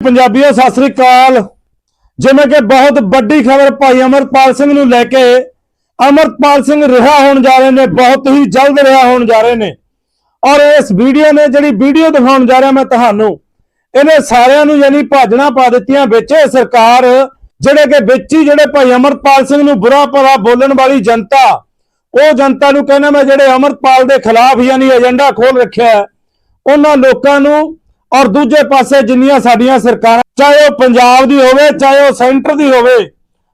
ਪੰਜਾਬੀਓ, ਸਤਿ ਸ੍ਰੀ ਅਕਾਲ। ਜਿਵੇਂ ਕਿ ਬਹੁਤ ਵੱਡੀ ਖਬਰ ਭਾਈ ਅਮਰਪਾਲ ਸਿੰਘ ਨੂੰ ਲੈ ਕੇ ਅਮਰਪਾਲ ਸਿੰਘ ਰਿਹਾ ਹੋਣ ਜਾ ਰਹੇ ਨੇ, ਬਹੁਤ ਹੀ ਜਲਦ ਰਿਹਾ ਹੋਣ ਜਾ ਰਹੇ ਨੇ। ਔਰ ਇਸ ਵੀਡੀਓ ਨੇ ਜਿਹੜੀ ਵੀਡੀਓ ਦਿਖਾਉਣ ਜਾ ਰਿਹਾ ਮੈਂ ਤੁਹਾਨੂੰ, ਇਹਨੇ ਸਾਰਿਆਂ ਨੂੰ ਯਾਨੀ ਭਾਜਣਾ ਪਾ ਦਿੱਤੀਆਂ, ਵਿੱਚ ਸਰਕਾਰ, ਜਿਹੜੇ ਕਿ ਵਿੱਚ ਹੀ ਜਿਹੜੇ ਭਾਈ ਅਮਰਪਾਲ ਸਿੰਘ ਨੂੰ ਬੁਰਾ ਭਲਾ ਬੋਲਣ ਵਾਲੀ ਜਨਤਾ, ਉਹ ਜਨਤਾ ਨੂੰ ਕਹਿੰਦਾ ਮੈਂ ਜਿਹੜੇ ਅਮਰਪਾਲ ਦੇ ਖਿਲਾਫ ਯਾਨੀ ਏਜੰਡਾ ਖੋਲ ਰੱਖਿਆ ਉਹਨਾਂ ਲੋਕਾਂ ਨੂੰ ਔਰ ਦੂਜੇ ਪਾਸੇ ਜਿੰਨੀਆਂ ਸਾਡੀਆਂ ਸਰਕਾਰਾਂ, ਚਾਹੇ ਉਹ ਪੰਜਾਬ ਦੀ ਹੋਵੇ, ਚਾਹੇ ਉਹ ਸੈਂਟਰ ਦੀ ਹੋਵੇ,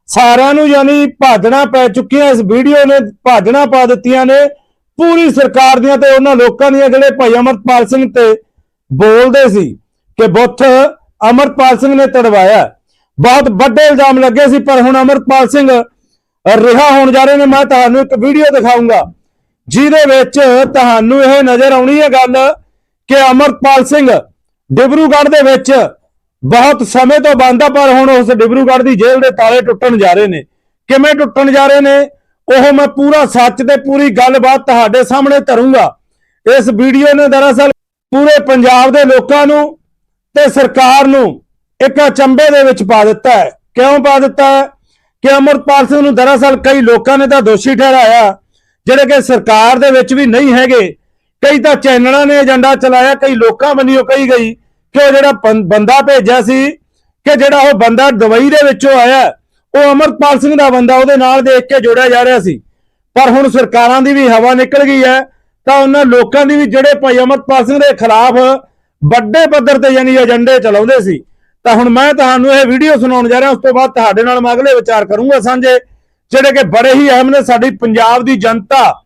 ਸਾਰਿਆਂ ਨੂੰ ਯਾਨੀ ਭਾਜਣਾ ਪੈ ਚੁੱਕੀਆਂ, ਇਸ ਵੀਡੀਓ ਨੇ ਭਾਜਣਾ ਪਾ ਦਿੱਤੀਆਂ ਨੇ। ਪੂਰੀ ਸਰਕਾਰ ਦੀਆਂ ਤੇ ਉਹਨਾਂ ਲੋਕਾਂ ਦੀਆਂ ਜਿਹੜੇ ਭਾਈ ਅਮਰਪਾਲ ਸਿੰਘ ਤੇ ਬੋਲਦੇ ਸੀ ਕਿ ਬੁੱਥ ਅਮਰਪਾਲ ਸਿੰਘ ਨੇ ਤੜਵਾਇਆ। ਬਹੁਤ ਵੱਡੇ ਇਲਜ਼ਾਮ ਲੱਗੇ ਸੀ, ਪਰ ਹੁਣ ਅਮਰਪਾਲ ਸਿੰਘ ਰਿਹਾ ਹੋਣ ਜਾ ਰਹੇ ਨੇ। ਮੈਂ ਤੁਹਾਨੂੰ ਇੱਕ ਵੀਡੀਓ ਦਿਖਾਉਂਗਾ ਜਿਹਦੇ ਵਿੱਚ ਤੁਹਾਨੂੰ ਇਹ ਨਜ਼ਰ ਆਉਣੀ ਹੈ ਗੱਲ ਕਿ ਅਮਰਪਾਲ ਸਿੰਘ ਡਿਬਰੂਗੜ੍ਹ ਦੇ ਵਿੱਚ ਬਹੁਤ ਸਮੇਂ ਤੋਂ ਬੰਦ ਆ, ਪਰ ਹੁਣ ਉਸ ਡਿਬਰੂਗੜ੍ਹ ਦੀ ਜੇਲ੍ਹ ਦੇ ਤਾਲੇ ਟੁੱਟਣ ਜਾ ਰਹੇ ਨੇ। ਕਿਵੇਂ ਟੁੱਟਣ ਜਾ ਰਹੇ ਨੇ, ਉਹ ਮੈਂ ਪੂਰਾ ਸੱਚ ਤੇ ਪੂਰੀ ਗੱਲਬਾਤ ਤੁਹਾਡੇ ਸਾਹਮਣੇ ਧਰੂੰਗਾ। ਇਸ ਵੀਡੀਓ ਨੇ ਦਰਅਸਲ ਪੂਰੇ ਪੰਜਾਬ ਦੇ ਲੋਕਾਂ ਨੂੰ ਤੇ ਸਰਕਾਰ ਨੂੰ ਇੱਕ ਅਚੰਬੇ ਦੇ ਵਿੱਚ ਪਾ ਦਿੱਤਾ ਹੈ। ਕਿਉਂ ਪਾ ਦਿੱਤਾ ਹੈ? ਕਿ ਅਮਰਪਾਲ ਸਿੰਘ ਨੂੰ ਦਰਅਸਲ ਕਈ ਲੋਕਾਂ ਨੇ ਤਾਂ ਦੋਸ਼ੀ ਠਹਿਰਾਇਆ, ਜਿਹੜੇ ਕਿ ਸਰਕਾਰ ਦੇ ਵਿੱਚ ਵੀ ਨਹੀਂ ਹੈਗੇ। ਕਈ ਤਾਂ ਚੈਨਲਾਂ ਨੇ ਏਜੰਡਾ ਚਲਾਇਆ, ਕਈ ਲੋਕਾਂ ਵੱਲੋਂ ਕਹੀ ਗਈ ਕਿ ਉਹ ਜਿਹੜਾ ਬੰ- ਬੰਦਾ ਭੇਜਿਆ ਸੀ ਕਿ ਜਿਹੜਾ ਉਹ ਬੰਦਾ ਦੁਬਈ ਦੇ ਵਿੱਚੋਂ ਆਇਆ, ਉਹ ਅਮਰਪਾਲ ਸਿੰਘ ਦਾ ਬੰਦਾ ਉਹਦੇ ਨਾਲ ਦੇਖ ਕੇ ਜੋੜਿਆ ਜਾ ਰਿਹਾ ਸੀ। ਪਰ ਹੁਣ ਸਰਕਾਰਾਂ ਦੀ ਵੀ ਹਵਾ ਨਿਕਲ ਗਈ ਹੈ, ਤਾਂ ਉਹਨਾਂ ਲੋਕਾਂ ਦੀ ਵੀ ਜਿਹੜੇ ਭਾਈ ਅਮਰਪਾਲ ਸਿੰਘ ਦੇ ਖਿਲਾਫ ਵੱਡੇ ਪੱਧਰ ਤੇ ਯਾਨੀ ਏਜੰਡੇ ਚਲਾਉਂਦੇ ਸੀ, ਤਾਂ ਹੁਣ ਮੈਂ ਤੁਹਾਨੂੰ ਇਹ ਵੀਡੀਓ ਸੁਣਾਉਣ ਜਾ ਰਿਹਾ, ਉਸ ਤੋਂ ਬਾਅਦ ਤੁਹਾਡੇ ਨਾਲ ਮੈਂ ਅਗਲੇ ਵਿਚਾਰ ਕਰੂੰਗਾ ਸਾਂਝੇ, ਜਿਹੜੇ ਕਿ ਬੜੇ ਹੀ ਅਹਿਮ ਨੇ ਸਾਡੀ ਪੰਜਾਬ ਦੀ ਜਨਤਾ,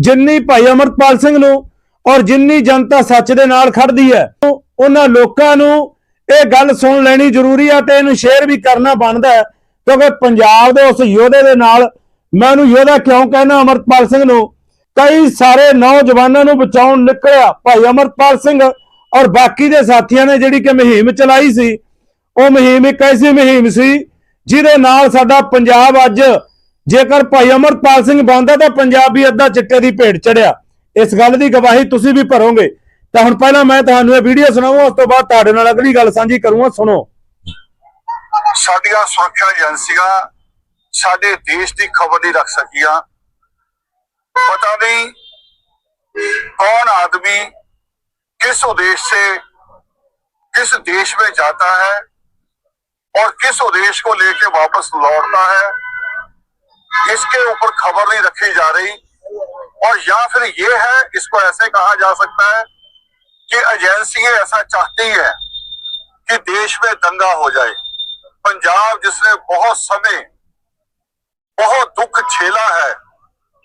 ਜਿੰਨੀ ਭਾਈ ਅਮਰਪਾਲ ਸਿੰਘ ਨੂੰ ਔਰ ਜਿੰਨੀ ਜਨਤਾ ਸੱਚ ਦੇ ਨਾਲ ਖੜਦੀ ਹੈ, ਉਹਨਾਂ ਲੋਕਾਂ ਨੂੰ ਇਹ ਗੱਲ ਸੁਣ ਲੈਣੀ ਜ਼ਰੂਰੀ ਹੈ ਤੇ ਇਹਨੂੰ ਸ਼ੇਅਰ ਵੀ ਕਰਨਾ ਬਣਦਾ ਹੈ, ਕਿਉਂਕਿ ਪੰਜਾਬ ਦੇ ਉਸ ਯੋਧੇ ਦੇ ਨਾਲ ਮੈਂ ਉਹਨੂੰ ਯੋਧਾ ਕਿਉਂ ਕਹਿੰਦਾ ਅਮਰਪਾਲ ਸਿੰਘ ਨੂੰ, ਕਈ ਸਾਰੇ ਨੌਜਵਾਨਾਂ ਨੂੰ ਬਚਾਉਣ ਨਿਕਲਿਆ, ਭਾਈ ਅਮਰਪਾਲ ਸਿੰਘ ਔਰ ਬਾਕੀ ਦੇ ਸਾਥੀਆਂ ਨੇ ਜਿਹੜੀ ਕਿ ਮੁਹਿੰਮ ਚਲਾਈ ਸੀ, ਉਹ ਮੁਹਿੰਮ ਇੱਕ ਐਸੀ ਮੁਹਿੰਮ ਸੀ ਜਿਹਦੇ ਨਾਲ ਸਾਡਾ ਪੰਜਾਬ ਅੱਜ ਜੇਕਰ ਭਾਈ ਅਮਰਪਾਲ ਸਿੰਘ ਬੰਦਾ ਤਾਂ ਪੰਜਾਬ ਪੰਜਾਬੀ ਅੱਧਾ ਚਿੱਟੇ ਦੀ ਭੇਡ ਚੜਿਆ। ਇਸ ਗੱਲ ਦੀ ਗਵਾਹੀ ਤੁਸੀਂ ਵੀ ਭਰੋਗੇ ਤਾਂ ਹੁਣ ਪਹਿਲਾਂ ਮੈਂ ਤੁਹਾਨੂੰ ਇਹ ਵੀਡੀਓ ਸੁਣਾਉਂਗਾ ਉਸ ਤੋਂ ਬਾਅਦ ਤੁਹਾਡੇ ਨਾਲ ਅਗਲੀ ਗੱਲ ਸਾਂਝੀ ਕਰੂੰਗਾ ਸੁਣੋ ਸਾਡੀਆਂ ਸੁਰੱਖਿਆ ਏਜੰਸੀਆਂ ਸਾਡੇ ਦੇਸ਼ ਦੀ ਖਬਰ ਨਹੀਂ ਰੱਖ ਸਕੀਆਂ पता नहीं कौन आदमी किस उद्देश्य से किस देश में जाता है और किस उद्देश्य को लेके वापस लौटता है इसके ऊपर खबर नहीं रखी जा रही और या फिर ये है, इसको ऐसे कहा जा सकता है कि एजेंसियाँ ऐसा चाहती है कि देश में दंगा हो जाए। पंजाब जिसने बहुत समय बहुत दुख झेला है,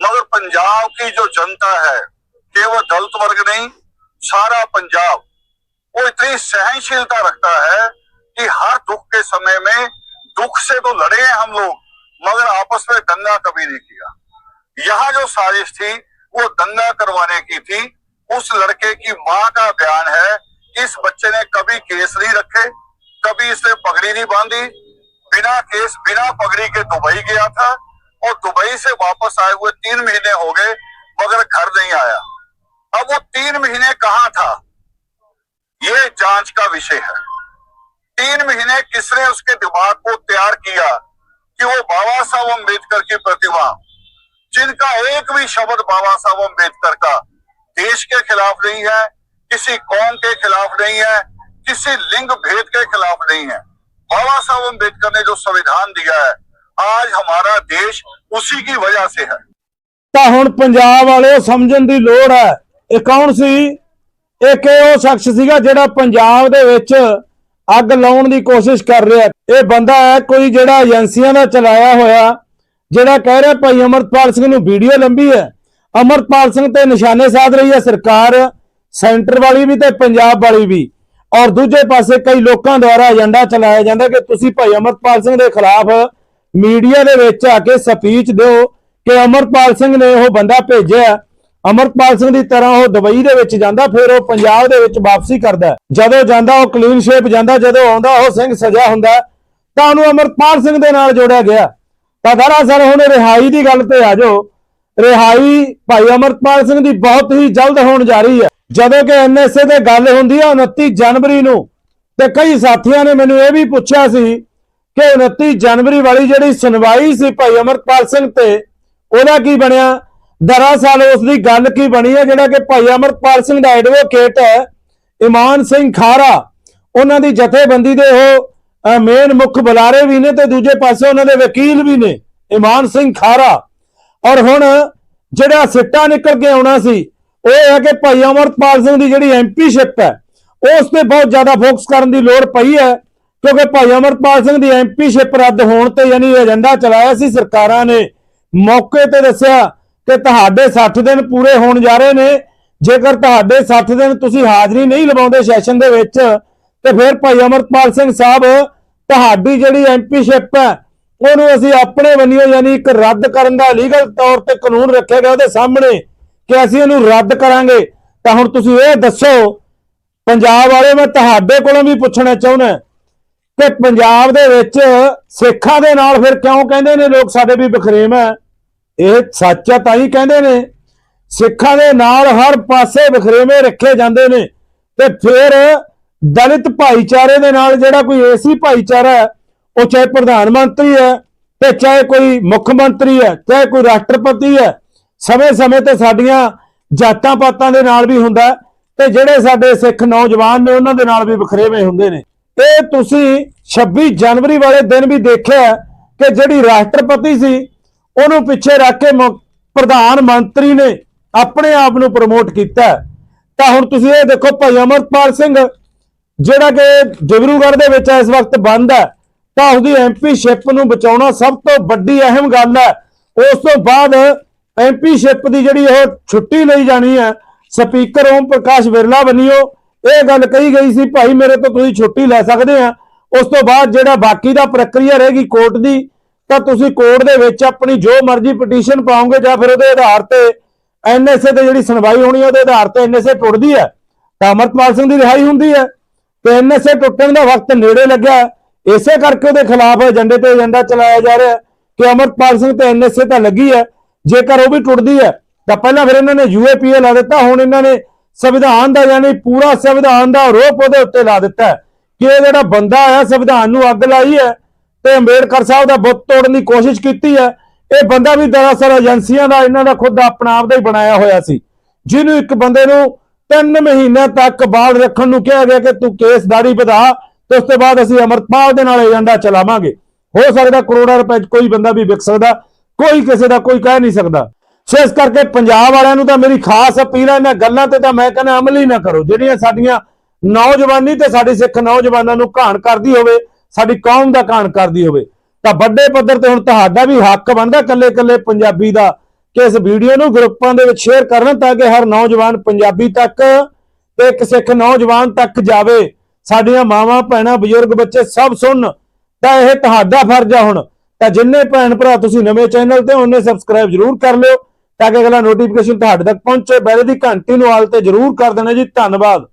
मगर पंजाब की जो जनता है केवल दलित वर्ग नहीं, सारा पंजाब, वो इतनी सहनशीलता रखता है कि हर दुख के समय में दुख से तो लड़े हैं हम लोग, मगर आपस में दंगा कभी नहीं किया। यहाँ जो साजिश थी वो दंगा करवाने की थी। उस लड़के की माँ का बयान है इस बच्चे ने कभी केस नहीं रखे, कभी इसने पगड़ी नहीं बांधी। बिना केस, बिना पगड़ी के दुबई गया था और दुबई से वापस आए हुए तीन महीने हो गए, मगर घर नहीं आया। अब वो तीन महीने कहाँ था? ये जाँच का विषय है। तीन महीने किसने उसके दिमाग को तैयार किया कि वो बाबा साहब अंबेडकर की प्रतिमा जिनका एक भी शब्द बाबा साहब अम्बेडकर का देश के खिलाफ नहीं है किसी कौम के खिलाफ नहीं है किसी लिंग भेद के खिलाफ नहीं है बाबा साहब अम्बेडकर ने जो संविधान दिया है आज हमारा देश उसी की वजह से है ਤਾਂ ਹੁਣ ਪੰਜਾਬ ਵਾਲੇ ਸਮਝਣ ਦੀ ਲੋੜ ਹੈ ਇਹ ਕੌਣ ਸੀ ਇੱਕ ਇਹ ਉਹ ਸ਼ਖਸ ਸੀਗਾ ਜਿਹੜਾ ਪੰਜਾਬ ਦੇ ਵਿੱਚ ਅੱਗ ਲਾਉਣ ਦੀ ਕੋਸ਼ਿਸ਼ ਕਰ ਰਿਹਾ ਇਹ ਬੰਦਾ ਹੈ ਕੋਈ ਜਿਹੜਾ ਏਜੰਸੀਆਂ ਦਾ ਚਲਾਇਆ ਹੋਇਆ ਜਿਹੜਾ ਕਹਿ ਰਿਹਾ ਭਾਈ ਅਮਰਪਾਲ ਸਿੰਘ ਨੂੰ ਵੀਡੀਓ ਲੰਬੀ ਹੈ। ਅਮਰਪਾਲ ਸਿੰਘ ਤੇ ਨਿਸ਼ਾਨੇ ਸਾਧ ਰਹੀ ਹੈ ਸਰਕਾਰ, ਸੈਂਟਰ ਵਾਲੀ ਵੀ ਤੇ ਪੰਜਾਬ ਵਾਲੀ ਵੀ। ਔਰ ਦੂਜੇ ਪਾਸੇ ਕਈ ਲੋਕਾਂ ਦੁਆਰਾ ਏਜੰਡਾ ਚਲਾਇਆ ਜਾਂਦਾ ਕਿ ਤੁਸੀਂ ਭਾਈ ਅਮਰਪਾਲ ਸਿੰਘ ਦੇ ਖਿਲਾਫ ਮੀਡੀਆ ਦੇ ਵਿੱਚ ਆ ਕੇ ਸਪੀਚ ਦਿਓ ਕਿ ਅਮਰਪਾਲ ਸਿੰਘ ਨੇ ਉਹ ਬੰਦਾ ਭੇਜਿਆ। ਅਮਰਪਾਲ ਸਿੰਘ ਦੀ ਤਰ੍ਹਾਂ ਉਹ ਦੁਬਈ ਦੇ ਵਿੱਚ ਜਾਂਦਾ, ਫਿਰ ਉਹ ਪੰਜਾਬ ਦੇ ਵਿੱਚ ਵਾਪਸੀ ਕਰਦਾ। ਜਦੋਂ ਜਾਂਦਾ, ਉਹ ਕਲੀਨ ਸ਼ੇਪ ਜਾਂਦਾ, ਜਦੋਂ ਆਉਂਦਾ, ਉਹ ਸਿੰਘ ਸਜਾ ਹੁੰਦਾ। ਤਾਂ ਉਹਨੂੰ ਅਮਰਪਾਲ ਸਿੰਘ ਦੇ ਨਾਲ ਜੋੜਿਆ ਗਿਆ। ਤਾਂ ਦਰਅਸਲ ਹੁਣ ਰਿਹਾਈ ਦੀ ਗੱਲ ਤੇ ਆ ਜਾਓ। ਰਿਹਾਈ ਭਾਈ ਅਮਰਪਾਲ ਸਿੰਘ ਦੀ ਬਹੁਤ ਹੀ ਜਲਦ ਹੋਣ ਜਾ ਰਹੀ ਹੈ। ਜਦੋਂ ਕਿ ਐਨਐਸਏ ਤੇ ਗੱਲ ਹੁੰਦੀ ਹੈ 29 ਜਨਵਰੀ ਨੂੰ, ਤੇ ਕਈ ਸਾਥੀਆਂ ਨੇ ਮੈਨੂੰ ਇਹ ਵੀ ਪੁੱਛਿਆ ਸੀ ਕਿ 29 ਜਨਵਰੀ ਵਾਲੀ ਜਿਹੜੀ ਸੁਣਵਾਈ ਸੀ ਭਾਈ ਅਮਰਪਾਲ ਸਿੰਘ ਤੇ, ਉਹਦਾ ਕੀ ਬਣਿਆ? ਦਰਅਸਲ ਉਸ ਦੀ ਗੱਲ ਕੀ ਬਣੀ ਹੈ, ਜਿਹੜਾ ਕਿ ਭਾਈ ਅਮਰਪਾਲ ਸਿੰਘ ਦਾ ਐਡਵੋਕੇਟ ਹੈ, ਇਮਾਨ ਸਿੰਘ ਖਾਰਾ। ਉਹਨਾਂ ਦੀ ਜਥੇਬੰਦੀ ਦੇ ਉਹ ਮੇਨ ਮੁੱਖ ਬੁਲਾਰੇ ਵੀ ਨੇ ਤੇ ਦੂਜੇ ਪਾਸੇ ਉਹਨਾਂ ਦੇ ਵਕੀਲ ਵੀ ਨੇ, ਇਮਾਨ ਸਿੰਘ ਖਾਰਾ। ਔਰ ਹੁਣ ਜਿਹੜਾ ਸਿੱਟਾ ਨਿਕਲ ਕੇ ਆਉਣਾ ਸੀ, ਉਹ ਹੈ ਕਿ ਭਾਈ ਅਮਰਪਾਲ ਸਿੰਘ ਦੀ ਜਿਹੜੀ ਐਮਪੀਸ਼ਿਪ ਹੈ, ਉਸ ਤੇ ਬਹੁਤ ਜ਼ਿਆਦਾ ਫੋਕਸ ਕਰਨ ਦੀ ਲੋੜ ਪਈ ਹੈ, ਕਿਉਂਕਿ ਭਾਈ ਅਮਰਪਾਲ ਸਿੰਘ ਦੀ ਐਮਪੀਸ਼ਿਪ ਰੱਦ ਹੋਣ ਤੇ ਯਾਨੀ ਏਜੰਡਾ ਚਲਾਇਆ ਸੀ, ਸਰਕਾਰਾਂ ਨੇ ਮੌਕੇ ਤੇ ਦੱਸਿਆ ਕਿ ਤੁਹਾਡੇ 60 ਦਿਨ ਪੂਰੇ ਹੋਣ ਜਾ ਰਹੇ ਨੇ, ਜੇਕਰ ਤੁਹਾਡੇ 60 ਦਿਨ ਤੁਸੀਂ ਹਾਜ਼ਰੀ ਨਹੀਂ ਲਵਾਉਂਦੇ ਸੈਸ਼ਨ ਦੇ ਵਿੱਚ, ਤੇ ਫਿਰ ਭਾਈ ਅਮਰਪਾਲ ਸਿੰਘ ਸਾਹਿਬ ਤੁਹਾਡੀ ਜਿਹੜੀ ਐਮਪੀਸ਼ਿਪ ਹੈ, ਉਹਨੂੰ ਅਸੀਂ ਆਪਣੇ ਵੰਨਿਓ ਯਾਨੀ ਇੱਕ ਰੱਦ ਕਰਨ ਦਾ ਲੀਗਲ ਤੌਰ ਤੇ ਕਾਨੂੰਨ ਰੱਖਿਆ ਗਿਆ ਉਹਦੇ ਸਾਹਮਣੇ ਕਿ ਅਸੀਂ ਇਹਨੂੰ ਰੱਦ ਕਰਾਂਗੇ। ਤਾਂ ਹੁਣ ਤੁਸੀਂ ਇਹ ਦੱਸੋ, ਪੰਜਾਬ ਵਾਲੇ, ਮੈਂ ਤੁਹਾਡੇ ਕੋਲੋਂ ਵੀ ਪੁੱਛਣਾ ਚਾਹੁੰਦਾ ਕਿ ਪੰਜਾਬ ਦੇ ਵਿੱਚ ਸਿੱਖਾਂ ਦੇ ਨਾਲ ਫਿਰ ਕਿਉਂ ਕਹਿੰਦੇ ਨੇ ਲੋਕ ਸਾਡੇ ਵੀ ਬਖਰੇਮ ਹੈ? ਇਹ ਸੱਚ ਹੈ ਤਾਂ ਹੀ ਕਹਿੰਦੇ ਨੇ। ਸਿੱਖਾਂ ਦੇ ਨਾਲ ਹਰ ਪਾਸੇ ਬਖਰੇਵੇਂ ਰੱਖੇ ਜਾਂਦੇ ਨੇ ਤੇ ਫਿਰ ਦਲਿਤ ਭਾਈਚਾਰੇ ਦੇ ਨਾਲ ਜਿਹੜਾ ਕੋਈ ਏਸੀ ਭਾਈਚਾਰਾ ਹੈ, ਉਹ ਚਾਹੇ ਪ੍ਰਧਾਨ ਮੰਤਰੀ ਹੈ ਤੇ ਚਾਹੇ ਕੋਈ ਮੁੱਖ ਮੰਤਰੀ ਹੈ, ਚਾਹੇ ਕੋਈ ਰਾਸ਼ਟਰਪਤੀ ਹੈ, ਸਮੇਂ-ਸਮੇਂ ਤੇ ਸਾਡੀਆਂ ਜਾਤਾਂ ਪਾਤਾਂ ਦੇ ਨਾਲ ਵੀ ਹੁੰਦਾ ਤੇ ਜਿਹੜੇ ਸਾਡੇ ਸਿੱਖ ਨੌਜਵਾਨ ਨੇ, ਉਹਨਾਂ ਦੇ ਨਾਲ ਵੀ ਵਖਰੇਵੇਂ ਹੁੰਦੇ ਨੇ। ਇਹ ਤੁਸੀਂ 26 ਜਨਵਰੀ ਵਾਲੇ ਦਿਨ ਵੀ ਦੇਖਿਆ ਕਿ ਜਿਹੜੀ ਰਾਸ਼ਟਰਪਤੀ ਸੀ, ਉਹਨੂੰ ਪਿੱਛੇ ਰੱਖ ਕੇ ਪ੍ਰਧਾਨ ਮੰਤਰੀ ਨੇ ਆਪਣੇ ਆਪ ਨੂੰ ਪ੍ਰਮੋਟ ਕੀਤਾ ਤਾਂ ਹੁਣ ਤੁਸੀਂ ਇਹ ਦੇਖੋ, ਭਾਈ ਅਮਰਪਾਲ ਸਿੰਘ ਜਿਹੜਾ ਕਿ ਜਬਰੂਗੜ੍ਹ ਦੇ ਵਿੱਚ ਇਸ ਵਕਤ ਬੰਦ ਹੈ, ਤਾਂ ਉਹਦੀ ਐਮਪੀਸ਼ਿਪ ਨੂੰ ਬਚਾਉਣਾ ਸਭ ਤੋਂ ਵੱਡੀ ਅਹਿਮ ਗੱਲ ਹੈ। ਉਸ ਤੋਂ ਬਾਅਦ ਐਮਪੀਸ਼ਿਪ ਦੀ ਜਿਹੜੀ ਉਹ ਛੁੱਟੀ ਲਈ ਜਾਣੀ ਹੈ, ਸਪੀਕਰ ਓਮ ਪ੍ਰਕਾਸ਼ ਵਿਰਲਾ ਬਣੀਓ ਇਹ ਗੱਲ ਕਹੀ ਗਈ ਸੀ, ਭਾਈ, ਮੇਰੇ ਤੋਂ ਤੁਸੀਂ ਛੁੱਟੀ ਲੈ ਸਕਦੇ ਆ। ਉਸ ਤੋਂ ਬਾਅਦ ਜਿਹੜਾ ਬਾਕੀ ਦਾ ਪ੍ਰਕਿਰਿਆ ਰਹੇਗੀ ਕੋਰਟ ਦੀ, ਤਾਂ ਤੁਸੀਂ ਕੋਰਟ ਦੇ ਵਿੱਚ ਆਪਣੀ ਜੋ ਮਰਜ਼ੀ ਪਟੀਸ਼ਨ ਪਾਓਗੇ ਜਾਂ ਫਿਰ ਉਹਦੇ ਆਧਾਰ ਤੇ ਐਨਐਸਏ ਤੇ ਜਿਹੜੀ ਸੁਣਵਾਈ ਹੋਣੀ ਹੈ, ਉਹਦੇ ਆਧਾਰ ਤੇ ਐਨਐਸਏ ਟੁੱਟਦੀ ਹੈ। ਤਾਂ ਅਮਰਪਾਲ ਸਿੰਘ ਦੀ ਰਿਹਾਈ ਹੁੰਦੀ ਹੈ। ਤੇ ਐਨਐਸਏ ਟੁੱਟਣ ਦਾ ਵਕਤ ਨੇੜੇ ਲੱਗਾ ਇਸੇ ਕਰਕੇ ਉਹਦੇ ਖਿਲਾਫ ਏਜੰਡੇ ਤੇ ਏਜੰਡਾ ਚਲਾਇਆ ਜਾ ਰਿਹਾ ਕਿ ਅਮਰਪਾਲ ਸਿੰਘ ਤੇ ਐਨਐਸਏ ਤਾਂ ਲੱਗੀ ਹੈ। ਜੇਕਰ ਉਹ ਵੀ ਟੁੱਟਦੀ ਹੈ, ਤਾਂ ਪਹਿਲਾਂ ਫਿਰ ਇਹਨਾਂ ਨੇ ਯੂਏਪੀਏ ਲਾ ਦਿੱਤਾ, ਹੁਣ ਇਹਨਾਂ ਨੇ ਸੰਵਿਧਾਨ ਦਾ ਯਾਨੀ ਪੂਰਾ ਸੰਵਿਧਾਨ ਦਾ ਆਰੋਪ ਉਹਦੇ ਉੱਤੇ ਲਾ ਦਿੱਤਾ ਕਿ ਇਹ ਜਿਹੜਾ ਬੰਦਾ ਆਇਆ, ਸੰਵਿਧਾਨ ਨੂੰ ਅੱਗ ਲਾਈ ਹੈ ਤੇ ਅੰਬੇਡਕਰ ਸਾਹਿਬ ਦਾ ਬੁੱਤ ਤੋੜਨ ਦੀ ਕੋਸ਼ਿਸ਼ ਕੀਤੀ ਹੈ, ਇਹ ਬੰਦਾ ਵੀ ਦਰਅਸਲ ਏਜੰਸੀਆਂ ਦਾ, ਇਹਨਾਂ ਦਾ ਖੁਦ ਦਾ ਆਪਣਾ ਆਪ ਦਾ ਹੀ ਬਣਾਇਆ ਹੋਇਆ ਸੀ। ਜਿਹਨੂੰ ਇੱਕ ਬੰਦੇ ਨੂੰ ਤਿੰਨ ਮਹੀਨੇ ਤੱਕ ਬਾਲ ਰੱਖਣ ਨੂੰ ਕਿਹਾ ਗਿਆ ਕਿ ਤੂੰ ਕੇਸ ਦਾੜੀ ਵਧਾ, ਤੇ ਉਸ ਤੋਂ ਬਾਅਦ ਅਸੀਂ ਅਮਰਪਾਲ ਦੇ ਨਾਲ ਏਜੰਡਾ ਚਲਾਵਾਂਗੇ। ਹੋ ਸਕਦਾ ਕਰੋੜਾਂ ਰੁਪਏ ਕੋਈ ਬੰਦਾ ਵੀ ਵਿਕ ਸਕਦਾ, ਕੋਈ ਕਿਸੇ ਦਾ ਕੋਈ ਕਹਿ ਨਹੀਂ ਸਕਦਾ। ਸੋ ਇਸ ਕਰਕੇ ਪੰਜਾਬ ਵਾਲਿਆਂ ਨੂੰ ਤਾਂ ਮੇਰੀ ਖਾਸ ਅਪੀਲ ਹੈ ਇਹਨਾਂ ਗੱਲਾਂ ਤੇ ਤਾਂ ਮੈਂ ਕਹਿੰਦਾ ਅਮਲ ਹੀ ਨਾ ਕਰੋ। ਜਿਹੜੀਆਂ ਸਾਡੀਆਂ ਨੌਜਵਾਨੀ ਤੇ ਸਾਡੀ ਸਿੱਖ ਨੌਜਵਾਨਾਂ ਨੂੰ ਘਾਣ ਕਰਦੀ ਹੋਵੇ, ਸਾਡੀ ਕੌਮ ਦਾ ਘਾਣ ਕਰਦੀ ਹੋਵੇ, ਤਾਂ ਵੱਡੇ ਪੱਧਰ ਤੇ ਹੁਣ ਤੁਹਾਡਾ ਵੀ ਹੱਕ ਬਣਦਾ ਕੱਲੇ ਕੱਲੇ ਪੰਜਾਬੀ ਦਾ ਕਿ ਇਸ ਵੀਡੀਓ ਨੂੰ ਗਰੁੱਪਾਂ ਦੇ ਵਿੱਚ ਸ਼ੇਅਰ ਕਰਨ ਤਾਂ ਕਿ ਹਰ ਨੌਜਵਾਨ ਪੰਜਾਬੀ ਤੱਕ ਤੇ ਇੱਕ ਸਿੱਖ ਨੌਜਵਾਨ ਤੱਕ ਜਾਵੇ। ਸਾਡੀਆਂ ਮਾਵਾਂ, ਭੈਣਾਂ, ਬਜ਼ੁਰਗ ਬੱਚੇ ਸਭ ਸੁਣਨ ਤਾਂ ਇਹ ਤੁਹਾਡਾ ਫਰਜ਼ ਆ ਹੁਣ। ਤਾਂ ਜਿੰਨੇ ਭੈਣ ਭਰਾ ਤੁਸੀਂ ਨਵੇਂ ਚੈਨਲ ਤੇ ਉਹਨੇ ਸਬਸਕ੍ਰਾਈਬ ਜਰੂਰ ਕਰ ਲਿਓ ਤਾਂ ਕਿ ਅਗਲਾ ਨੋਟੀਫਿਕੇਸ਼ਨ ਤੁਹਾਡੇ ਤੱਕ ਪਹੁੰਚੇ। ਬੈਲ ਦੀ ਘੰਟੀ ਨੂੰ ਆਲ ਤੇ ਜਰੂਰ ਕਰ ਦੇਣਾ ਜੀ। ਧੰਨਵਾਦ।